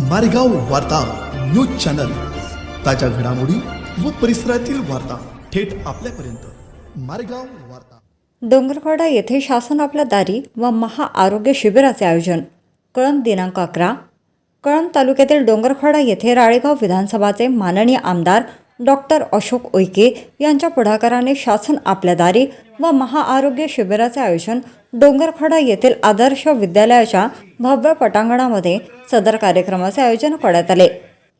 मारेगाव वार्ता news channel. ताज्या घडामोडी व परिसरातील वार्ता थेट आपल्यापर्यंत. मारेगाव वार्ता. डोंगरवाडा येथे शासन आपल्या दारी व महाआरोग्य शिबिराचे आयोजन. कळंब दिनांक अकरा. कळंब तालुक्यातील डोंगरखोडा येथे राळेगाव विधानसभाचे माननीय आमदार डॉक्टर अशोक उईके यांच्या पुढाकाराने शासन आपल्या दारी व महाआरोग्य शिबिराचे आयोजन डोंगरखडा येथील आदर्श विद्यालयाच्या भव्य पटांगणामध्ये सदर कार्यक्रमाचे आयोजन करण्यात आले.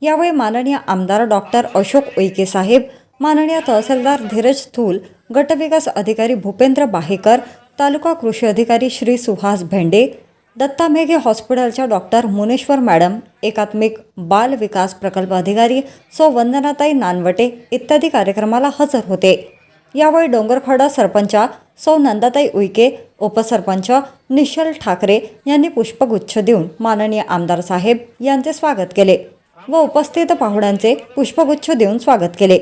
यावेळी माननीय आमदार डॉक्टर अशोक उईके साहेब माननीय तहसीलदार धीरज थूल गटविकास अधिकारी भूपेंद्र बाहेकर तालुका कृषी अधिकारी श्री सुहास भेंडे दत्ता मेघे हॉस्पिटलच्या डॉक्टर मुनेश्वर मॅडम एकात्मिक बाल विकास प्रकल्प अधिकारी सौ वंदनाताई नानवटे इत्यादी कार्यक्रमाला हजर होते. यावेळी डोंगरखडा सरपंचा सौ नंदाताई उईके उपसरपंच निश्चल ठाकरे यांनी पुष्पगुच्छ देऊन माननीय आमदार साहेब यांचे स्वागत केले व उपस्थित पाहुण्यांचे पुष्पगुच्छ देऊन स्वागत केले.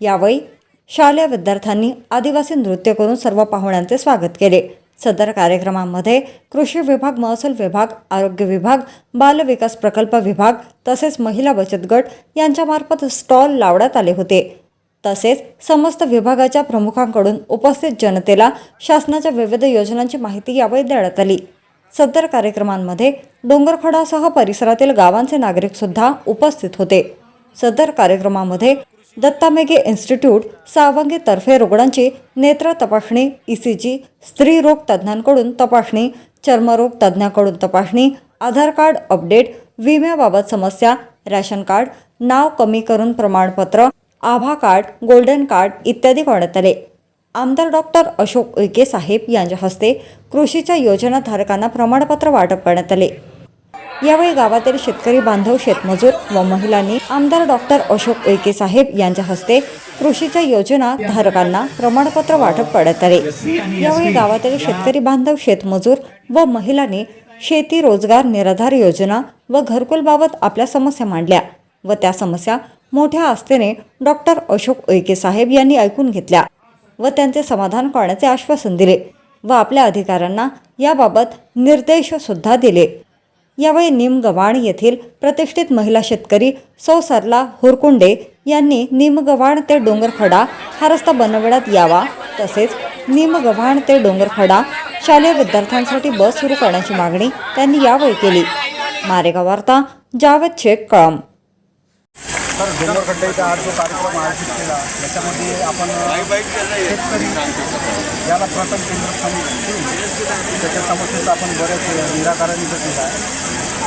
यावेळी शालेय विद्यार्थ्यांनी आदिवासी नृत्य करून सर्व पाहुण्यांचे स्वागत केले. सदर कार्यक्रमामध्ये कृषी विभाग महसूल विभाग आरोग्य विभाग बाल विकास प्रकल्प विभाग तसेच महिला बचत गट यांच्यामार्फत स्टॉल लावण्यात आले होते. तसेच समस्त विभागाच्या प्रमुखांकडून उपस्थित जनतेला शासनाच्या विविध योजनांची माहिती यावेळी देण्यात आली. सदर कार्यक्रमांमध्ये डोंगरखडासह परिसरातील गावांचे नागरिकसुद्धा उपस्थित होते. सदर कार्यक्रमामध्ये दत्ता मेघे इन्स्टिट्यूट सावंगीतर्फे रुग्णांची नेत्र तपासणी ई सी स्त्री स्त्रीरोग तज्ज्ञांकडून तपासणी चर्मरोग तज्ज्ञाकडून तपासणी आधार कार्ड अपडेट विम्याबाबत समस्या रॅशन कार्ड नाव कमी करून प्रमाणपत्र आभा कार्ड गोल्डन कार्ड इत्यादी करण्यात आले. आमदार डॉक्टर अशोक उईके साहेब यांच्या हस्ते कृषीच्या योजनाधारकांना प्रमाणपत्र वाटप करण्यात आले. यावेळी गावातील शेतकरी बांधव शेतमजूर व महिलांनी आमदार डॉक्टर अशोक उईके साहेब यांच्या हस्ते कृषीच्या योजना धारकांना प्रमाणपत्र वाटप करण्यात आले. यावेळी गावातील शेतकरी बांधव शेतमजूर व महिलांनी शेती रोजगार निराधार योजना व घरकुलबाबत आपल्या समस्या मांडल्या व त्या समस्या मोठ्या आस्थेने डॉक्टर अशोक उईके साहेब यांनी ऐकून घेतल्या व त्यांचे समाधान करण्याचे आश्वासन दिले व आपल्या अधिकाऱ्यांना याबाबत निर्देशसुद्धा दिले. यावेळी निमगव्हाण येथील प्रतिष्ठित महिला शेतकरी सौ सरला हुरकुंडे यांनी निमगव्हाण ते डोंगरखडा हा रस्ता बनवण्यात यावा. तसेच निमगव्हाण ते डोंगरखडा शालेय विद्यार्थ्यांसाठी बस सुरू करण्याची मागणी त्यांनी यावेळी केली. मारेगाव वार्ता जावेद शेख कळम सर डोंगरखड्डा खड्ड्याचा आज जो कार्यक्रम आयोजित केला याच्यामध्ये आपण शेतकरी याला प्रथम केंद्रस्थानी त्याच्या समस्येचं आपण बऱ्याच निराकरण इथं केलं आहे.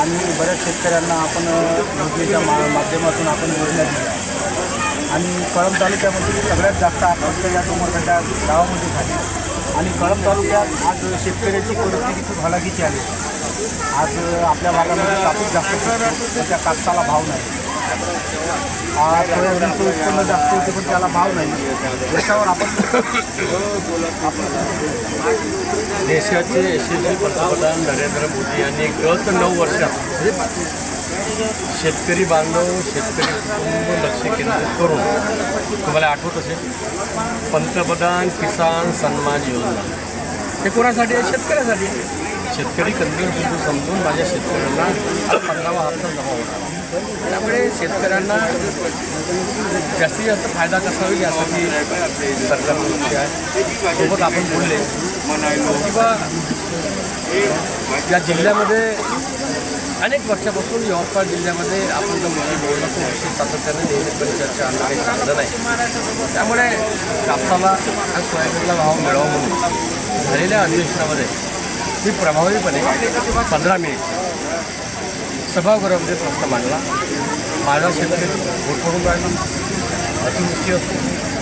आणि बऱ्याच शेतकऱ्यांना आपण योजनेच्या मा माध्यमातून आपण योजना दिल्या. आणि कळंब तालुक्यामध्ये सगळ्यात जास्त आत्महत्या या डोंगरखड्डा गावामध्ये झाली. आणि कळंब तालुक्यात आज शेतकऱ्याची परिस्थिती खूप हलाखीची आली आज आपल्या भागामध्ये कापूस जास्त त्या त्याच्या कापसाला भाव नाही. सोयाबीनचं उत्पन्न जास्त होते पण त्याला भाव नाही त्याच्यावर आपण देशाचे यशस्वी पंतप्रधान नरेंद्र मोदी यांनी गत नऊ वर्षात शेतकरी बांधव शेतकरी कुटुंब लक्ष केंद्रित करून तुम्हाला आठवत असेल? पंतप्रधान किसान सन्मान योजना हे कोणासाठी आहे शेतकऱ्यासाठी शेतकरी कधी समजून माझ्या शेतकऱ्यांना पंधरावा हप्ता जमा होणार. त्यामुळे शेतकऱ्यांना जास्तीत जास्त फायदा कसा होईल यासाठी सरकारचं लक्ष आहे. सोबत आपण बोलले. किंवा या जिल्ह्यामध्ये अनेक वर्षापासून यवतमाळ जिल्ह्यामध्ये आपण जो मुली बोलला तो सातत्याने नियमितपणे चर्चा आणणं काही चांगलं नाही. त्यामुळे कापसाला आणि सोयाबीनला भाव मिळावा म्हणून झालेल्या अधिवेशनामध्ये मी प्रभावीपणे पंधरा मिनिट सभागृहामध्ये प्रश्न मांडला. माझा शेतकरी घोट पडून राहिला अतिवृष्टी असो